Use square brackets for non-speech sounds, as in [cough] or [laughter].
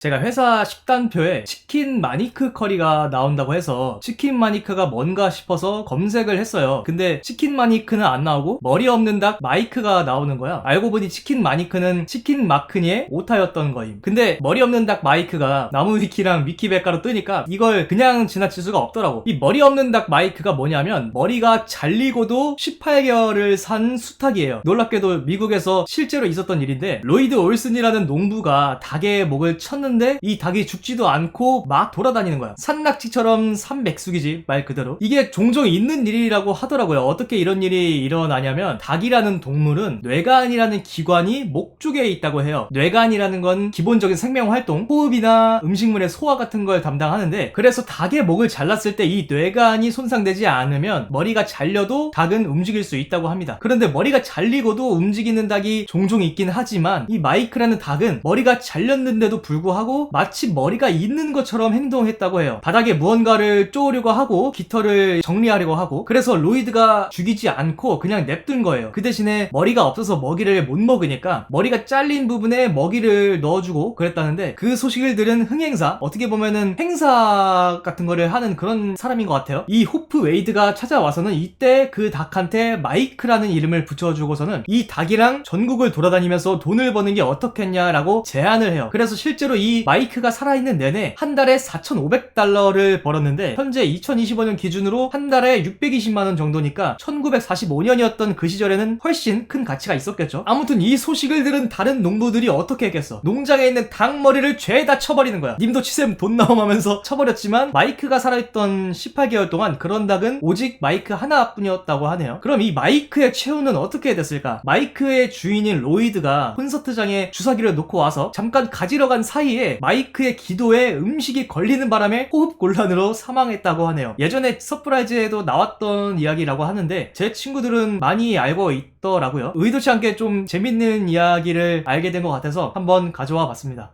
제가 회사 식단표에 치킨 마니크 커리가 나온다고 해서 치킨 마니크가 뭔가 싶어서 검색을 했어요. 근데 치킨 마니크는 안 나오고 머리 없는 닭 마이크가 나오는 거야. 알고 보니 치킨 마니크는 치킨 마크니의 오타였던 거임. 근데 머리 없는 닭 마이크가 나무 위키랑 위키백과로 뜨니까 이걸 그냥 지나칠 수가 없더라고. 이 머리 없는 닭 마이크가 뭐냐면 머리가 잘리고도 18개월을 산 수탉이에요. 놀랍게도 미국에서 실제로 있었던 일인데 로이드 올슨이라는 농부가 닭의 목을 쳤는 데 이 닭이 죽지도 않고 막 돌아다니는 거야. 산낙지처럼 산맥숙이지 말 그대로. 이게 종종 있는 일이라고 하더라고요. 어떻게 이런 일이 일어나냐면 닭이라는 동물은 뇌간이라는 기관이 목 쪽에 있다고 해요. 뇌간이라는 건 기본적인 생명 활동, 호흡이나 음식물의 소화 같은 걸 담당하는데 그래서 닭의 목을 잘랐을 때 이 뇌간이 손상되지 않으면 머리가 잘려도 닭은 움직일 수 있다고 합니다. 그런데 머리가 잘리고도 움직이는 닭이 종종 있긴 하지만 이 마이크라는 닭은 머리가 잘렸는데도 불구하고 마치 머리가 있는 것처럼 행동했다고 해요. 바닥에 무언가를 쪼으려고 하고 깃털을 정리하려고 하고 그래서 로이드가 죽이지 않고 그냥 냅둔 거예요. 그 대신에 머리가 없어서 먹이를 못 먹으니까 머리가 잘린 부분에 먹이를 넣어주고 그랬다는데 그 소식을 들은 흥행사 어떻게 보면은 행사 같은 거를 하는 그런 사람인 것 같아요. 이 호프 웨이드가 찾아와서는 이때 그 닭한테 마이크라는 이름을 붙여주고서는 이 닭이랑 전국을 돌아다니면서 돈을 버는 게 어떻겠냐라고 제안을 해요. 그래서 실제로 이 마이크가 살아있는 내내 한 달에 4,500달러를 벌었는데 현재 2025년 기준으로 한 달에 620만 원 정도니까 1945년이었던 그 시절에는 훨씬 큰 가치가 있었겠죠. 아무튼 이 소식을 들은 다른 농부들이 어떻게 했겠어? 농장에 있는 닭 머리를 죄다 쳐버리는 거야. 님도 치셈 돈 나오면서 [laughs] 쳐버렸지만 마이크가 살아있던 18개월 동안 그런 닭은 오직 마이크 하나뿐이었다고 하네요. 그럼 이 마이크의 최후는 어떻게 됐을까? 마이크의 주인인 로이드가 콘서트장에 주사기를 놓고 와서 잠깐 가지러 간 사이에 마이크의 기도에 음식이 걸리는 바람에 호흡 곤란으로 사망했다고 하네요. 예전에 서프라이즈에도 나왔던 이야기라고 하는데 제 친구들은 많이 알고 있더라고요. 의도치 않게 좀 재밌는 이야기를 알게 된 것 같아서 한번 가져와 봤습니다.